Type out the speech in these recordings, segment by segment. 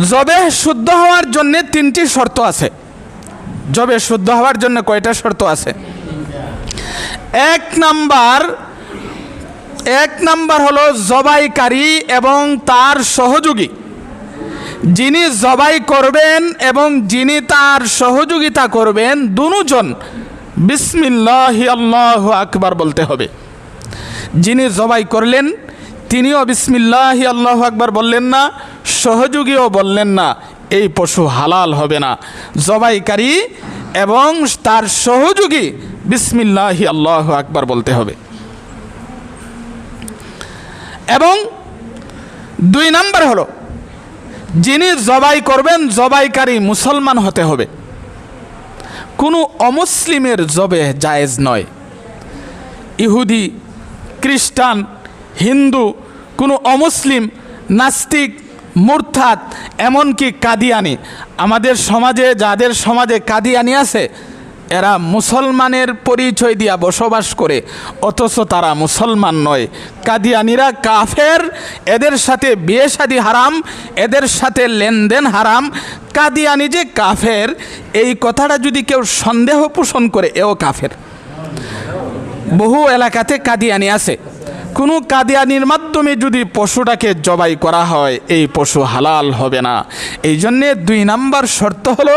জবে শুদ্ধ হওয়ার জন্য তিনটি শর্ত আছে। জবে শুদ্ধ হওয়ার জন্য কয়টা শর্ত আছে? এক নাম্বার এক নাম্বার হলো জবাইকারী এবং তার সহযোগী। যিনি জবাই করবেন এবং যিনি তার সহযোগিতা করবেন, দুজন বিসমিল্লাহ আল্লাহ আকবার বলতে হবে। যিনি জবাই করলেন তিনিও বিসমিল্লাহ, আল্লাহ আকবার বললেন না, সহযোগীও বললেন না, এই পশু হালাল হবে না। জবাইকারী এবং তার সহযোগী বিসমিল্লাহ, আল্লাহ আকবার বলতে হবে। এবং দুই নাম্বার হলো, যিনি জবাই করবেন, জবাইকারী মুসলমান হতে হবে। কোনো অমুসলিমের জবে জায়েজ নয়। ইহুদি, খ্রিস্টান, হিন্দু কোনো অমুসলিম, নাস্তিক, মুরথাত, এমনকি কাদিয়ানি। আমাদের সমাজে, যাদের সমাজে কাদিয়ানি আছে, এরা মুসলমানের পরিচয় দিয়া বসবাস করে, অথচ তারা মুসলমান নয়। কাদিয়ানিরা কাফের, এদের সাথে বিয়ে শাদী হারাম, এদের সাথে লেনদেন হারাম। কাদিয়ানি যে কাফের, এই কথাটা যদি কেউ সন্দেহ পোষণ করে, এও কাফের। বহু এলাকাতে কাদিয়ানি আছে। কোনো কাদিয়ানির মাধ্যমে যদি পশুটাকে জবাই করা হয়, এই পশু হালাল হবে না। এই জন্যে দুই নাম্বার শর্ত হলো,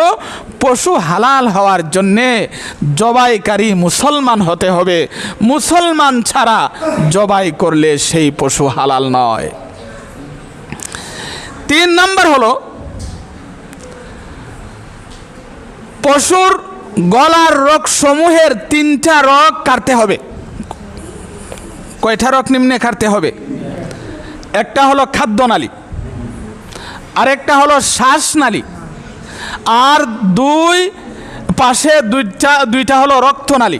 পশু হালাল হওয়ার জন্যে জবাইকারী মুসলমান হতে হবে। মুসলমান ছাড়া জবাই করলে সেই পশু হালাল নয়। তিন নাম্বার হলো, পশুর গলার রোগ সমূহের তিনটা রোগ কাটতে হবে। কয়টা রোগ নিম্নে কাটতে হবে? একটা হলো খাদ্যনালী আরেকটা হলো শ্বাসনালী আর দুই পাশে দুইটা দুইটা হলো রক্তনালী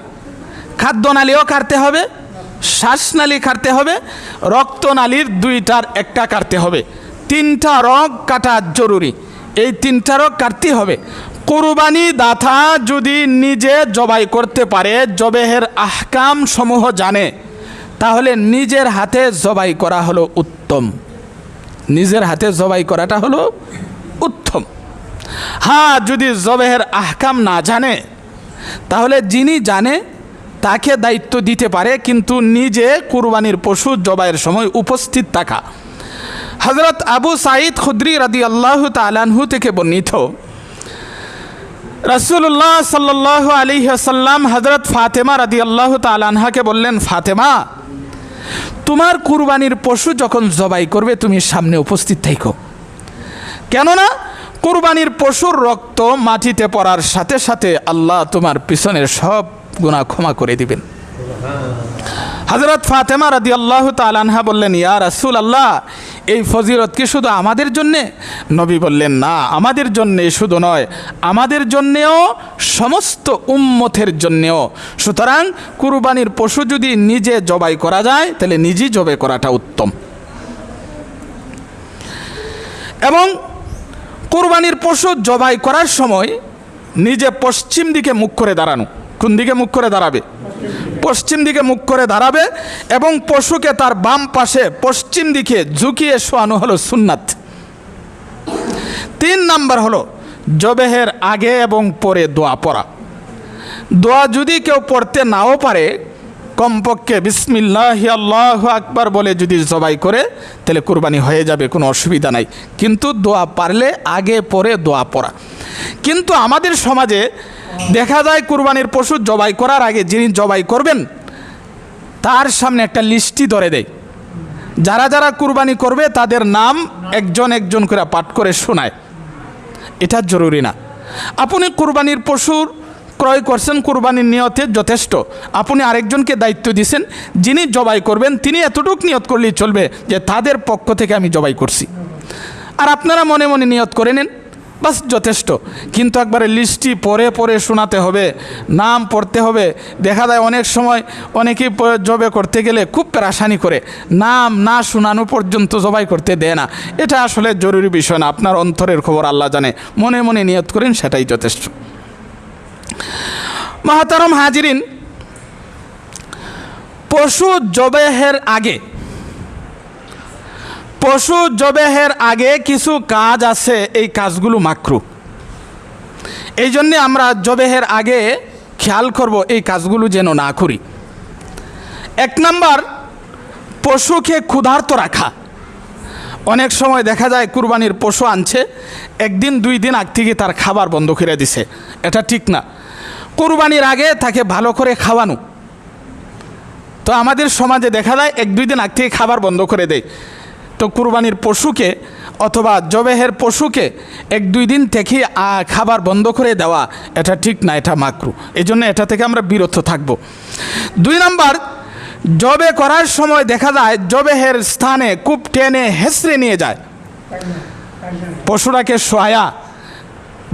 খাদ্যনালীও কাটতে হবে শ্বাসনালী কাটতে হবে রক্তনালীর দুইটার একটা কাটতে হবে। তিনটা রোগ কাটা জরুরি, এই তিনটা রোগ কাটতে হবে। কোরবানি দাতা যদি নিজে জবাই করতে পারে, জবেহের আহকাম সমূহ জানে। তাহলে নিজের হাতে জবাই করা হলো উত্তম। নিজের হাতে জবাই করাটা হলো উত্তম। হ্যাঁ যদি জবেহের আহকাম না জানে, তাহলে যিনি জানে, তাকে দায়িত্ব দিতে পারে, কিন্তু নিজে কুরবানির পশু জবাইয়ের সময় উপস্থিত থাকা। হজরত আবু সাঈদ খুদ্রি রাদি আল্লাহ তালানহু থেকে বর্ণিত রসুল্লাহ সাল্লাহ আলী আসাল্লাম হজরত ফাতেমা রাদি আল্লাহ তালানহাকে বললেন, ফাতেমা তোমার কুরবানির পশু যখন জবাই করবে, তুমি সামনে উপস্থিত থাকো। কেননা, কুরবানির পশুর রক্ত মাটিতে পড়ার সাথে সাথে আল্লাহ তোমার পিছনের সব গুণা ক্ষমা করে দিবেন। হজরত ফাতেমা রাদি আল্লাহ তালানহা বললেন, ইয়া রাসুল আল্লাহ এই ফজিরত কি শুধু আমাদের জন্যে? নবী বললেন, না, আমাদের জন্যে শুধু নয়, আমাদের জন্যেও, সমস্ত উম্মতের জন্যেও। সুতরাং কুরবানির পশু যদি নিজে জবাই করা যায়, তাহলে নিজেই জবাই করাটা উত্তম। এবং কোরবানির পশু জবাই করার সময় নিজে পশ্চিম দিকে মুখ করে দাঁড়ানো। কোন দিকে মুখ করে দাঁড়াবে? পশ্চিম দিকে মুখ করে দাঁড়াবে এবং পশুকে তার বাম পাশে পশ্চিম দিকে ঝুঁকিয়ে শোয়ানো হলো সুন্নাত। তিন নাম্বার হলো জবেহের আগে এবং পরে দোয়া পড়া। দোয়া যদি কেউ পড়তে নাও পারে, কমপক্ষে বিসমিল্লাহ আল্লাহ আকবার বলে যদি জবাই করে, তাহলে কুরবানি হয়ে যাবে, কোনো অসুবিধা নাই। কিন্তু দোয়া পারলে আগে পরে দোয়া পড়া। কিন্তু আমাদের সমাজে দেখা যায় কুরবানির পশু জবাই করার আগে যিনি জবাই করবেন, তার সামনে একটা লিস্টি ধরে দেয়। যারা যারা কুরবানি করবে, তাদের নাম একজন একজন করে পাঠ করে শোনায়। এটা জরুরি না। আপনি কুরবানির পশুর ক্রয় করছেন, কুরবানির নিয়তে যথেষ্ট। আপনি আরেকজনকে দায়িত্ব দিয়েছেন যিনি জবাই করবেন, তিনি এতটুক নিয়ত করলেই চলবে যে তাদের পক্ষ থেকে আমি জবাই করছি। আর আপনারা মনে মনে নিয়ত করে নেন বাস যথেষ্ট। কিন্তু একবারে লিস্টটি পরে পরে শোনাতে হবে, নাম পড়তে হবে। দেখা যায় অনেক সময় অনেকেই জবে করতে গেলে খুব প্রাসানি করে, নাম না শোনানো পর্যন্ত জবাই করতে দেয় না। এটা আসলে জরুরি বিষয় না, আপনার অন্তরের খবর আল্লাহ জানে। মনে মনে নিয়ত করেন, সেটাই যথেষ্ট। মহাতারম হাজিরিন, পশু জবেহের আগে পশু জবেহের আগে কিছু কাজ আছে, এই কাজগুলো মাকরু। এই জন্যে আমরা জবেহের আগে খেয়াল করব এই কাজগুলো যেন না করি। এক নাম্বার, পশুকে ক্ষুধার্ত রাখা। অনেক সময় দেখা যায় কুরবানির পশু আনছে, একদিন দুই দিন আগ থেকে তার খাবার বন্ধ করে দিছে। এটা ঠিক না। কুরবানির আগে তাকে ভালো করে খাওয়ানো। তো আমাদের সমাজে দেখা যায় এক দুই দিন আগ থেকে খাবার বন্ধ করে দেয়। তো কুরবানির পশুকে অথবা জবেহের পশুকে এক দুই দিন থেকে খাবার বন্ধ করে দেওয়া, এটা ঠিক না, এটা মাকরু। এই জন্য এটা থেকে আমরা বিরত থাকব। দুই নম্বর, জবে করার সময় দেখা যায় জবেহের স্থানে খুব টেনে হেসড়ে নিয়ে যায়। পশুটাকে সোয়া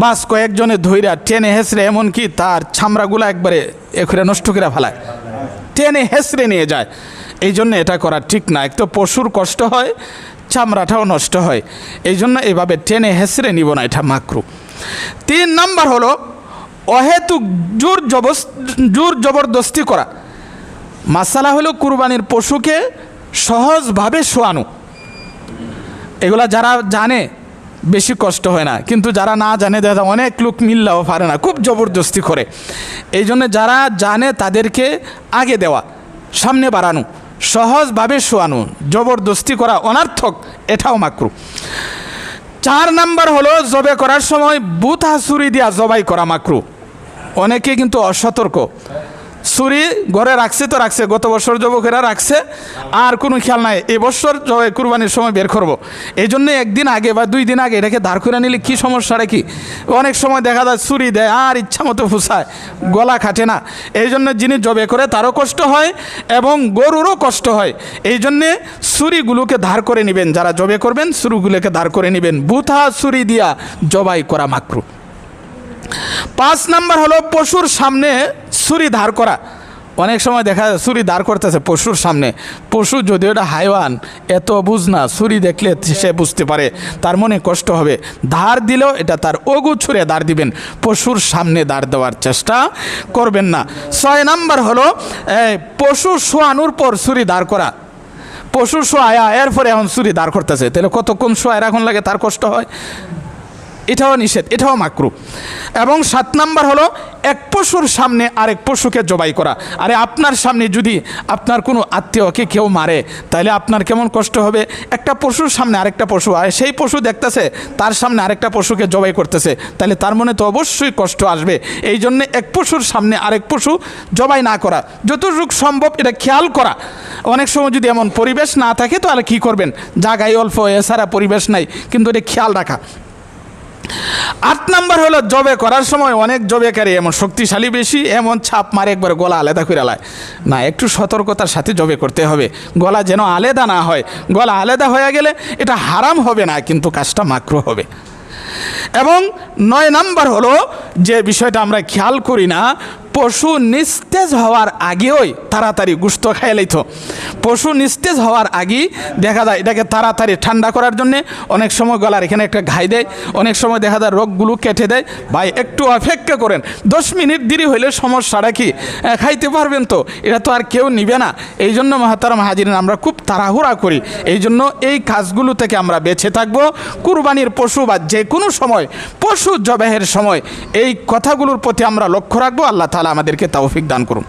বাস কয়েকজনে ধৈরা টেনে হেসড়ে এমনকি তার ছামড়াগুলো একবারে এখরে নষ্ট করে ফেলায়। টেনে হেসড়ে নিয়ে যায়। এই জন্য এটা করা ঠিক না। এক তো পশুর কষ্ট হয়, চামড়াটাও নষ্ট হয়। এই জন্য এইভাবে টেনে হেসড়ে নিব না এটা মাকরু। তিন নাম্বার হলো, অহেতুক জোর জবস, জোর জবরদস্তি করা। মাসালা হলো কুরবানির পশুকে সহজভাবে শোয়ানো। এগুলা যারা জানে, বেশি কষ্ট হয় না। কিন্তু যারা না জানে দাদা অনেক লোক মিললেও পারে না, খুব জবরদস্তি করে। এই জন্য যারা জানে তাদেরকে আগে দেওয়া, সামনে বাড়ানো। সহজভাবে শোয়ানো জবরদস্তি করা অনার্থক এটাও মাকরু চার নাম্বার হলো, জবে করার সময় বুথ হাসুরি দিয়া, জবাই করা মাকরু অনেকে কিন্তু অসতর্ক ছুরি ঘরে রাখছে তো রাখছে, গত বছর যুবকেরা রাখছে, আর কোনো খেয়াল নাই। এবছর কুরবানির সময় বের করব। এই জন্য একদিন আগে বা দুই দিন আগে এটাকে ধার করে নিলে কী সমস্যাটা কি? অনেক সময় দেখা যায় ছুরি দেয়, আর ইচ্ছা মতো ফুসায় গলা খাটে না। এই জন্য যিনি জবে করে তারও কষ্ট হয় এবং গরুরও কষ্ট হয়। এই জন্যে ছুরিগুলোকে ধার করে নেবেন। যারা জবে করবেন ছুরিগুলোকে ধার করে নেবেন। বুথা ছুরি দিয়া জবাই করা মাকরু। পাঁচ নাম্বার হলো পশুর সামনে ছুরি ধার করা। অনেক সময় দেখা যায় ছুরি দাঁড় করতেছে পশুর সামনে। পশু যদি ওটা হাইওয়ান, এত বুঝ না, ছুরি দেখলে সে বুঝতে পারে, তার মনে কষ্ট হবে। ধার দিলেও এটা তার অগু ছুঁড়ে দাঁড় দিবেন। পশুর সামনে দাঁড় দেওয়ার চেষ্টা করবেন না। ছয় নাম্বার হলো পশু শোয়ানোর পর ছুরি দাঁড় করা। পশু শোয়া এরপরে এখন ছুরি দাঁড় করতেছে। তাহলে কতক্ষণ শোয়া এখন লাগে, তার কষ্ট হয়? এটাও নিষেধ, এটাও মাকরু। এবং সাত নাম্বার হলো, এক পশুর সামনে আরেক পশুকে জবাই করা। আরে আপনার সামনে যদি আপনার কোনো আত্মীয়কে কেউ মারে, তাহলে আপনার কেমন কষ্ট হবে? একটা পশুর সামনে আরেকটা পশু, আর সেই পশু দেখতেছে, তার সামনে আরেকটা পশুকে জবাই করতেছে, তাহলে তার মনে তো অবশ্যই কষ্ট আসবে। এই জন্য এক পশুর সামনে আরেক পশু জবাই না করা, যতটুকু সম্ভব এটা খেয়াল করা। অনেক সময় যদি এমন পরিবেশ না থাকে, তাহলে কী করবেন? জায়গায় অল্প এছাড়া পরিবেশ নাই, কিন্তু এটা খেয়াল রাখা। আট নাম্বার হলো জবে করার সময় অনেক জবেকারী এমন শক্তিশালী বেশি, এমন ছাপ মারে একবার গলা আলাদা করে লায়। না, একটু সতর্কতার সাথে জবে করতে হবে। গলা যেন আলাদা না হয়। গলা আলাদা হয়ে গেলে এটা হারাম হবে না, কিন্তু কাজটা মাকরু হবে। এবং নয় নাম্বার হলো যে বিষয়টা আমরা খেয়াল করি না পশু নিস্তেজ হওয়ার আগেই তাড়াতাড়ি গুস্ত খাইয়ে লইতো। পশু নিস্তেজ হওয়ার আগেই দেখা যায় এটাকে তাড়াতাড়ি ঠান্ডা করার জন্যে অনেক সময় গলার এখানে একটা ঘাই দেয়, অনেক সময় দেখা যায় রোগগুলো কেটে দেয়। ভাই, একটু অপেক্ষা করেন, দশ মিনিট দেরি হইলে সমস্যাটা কি? খাইতে পারবেন তো? এটা তো আর কেউ নিবে না। এই জন্য মহাতারাম হাজিরিন, আমরা খুব তাড়াহুড়া করি। এই জন্য এই কাজগুলো থেকে আমরা বেঁচে থাকব। কুরবানির পশু বা যে কোনো সময়, পশু জবাহের সময়, এই কথাগুলোর প্রতি আমরা লক্ষ্য রাখব। আল্লাহ আমাদেরকে তৌফিক দান করুন।